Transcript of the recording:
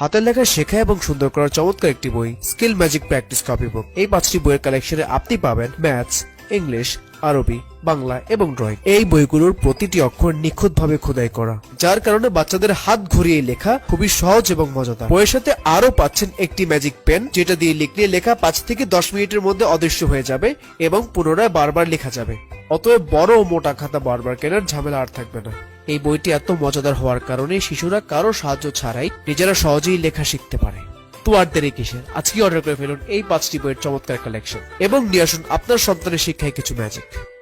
হাতের লেখা শেখা এবং সুন্দর করার চমৎকার একটি বই skill magic practice copy book এই পাঁচটি বইয়ের কালেকশনে আপনি পাবেন ম্যাথস ইংলিশ আরবি বাংলা এবং ড্রয়িং এই বইগুলোর প্রতিটি অক্ষর নিখুঁতভাবে খোদাই করা, যার কারণে বাচ্চাদের হাত ঘুরিয়ে লেখা খুবই সহজ এবং মজাদার। বইয়ের সাথে আরও পাচ্ছেন একটি ম্যাজিক পেন যেটা দিয়ে লিখলে লেখা পাঁচ থেকে দশ মিনিটের মধ্যে অদৃশ্য হয়ে যাবে এবং পুনরায় বারবার লেখা যাবে। অতএব বড় ও মোটা খাতা বারবার কেনার ঝামেলা আর থাকবে না। এই বইটি এত মজাদার হওয়ার কারণে শিশুরা কারও সাহায্য ছাড়াই নিজেরা সহজেই লেখা শিখতে পারে। তো আর দেরি কিসের? আজকে অর্ডার করে ফেলুন এই পাঁচটি বইয়ের চমৎকার কালেকশন এবং নিয়ে আসুন আপনার সন্তানের শিক্ষায় কিছু ম্যাজিক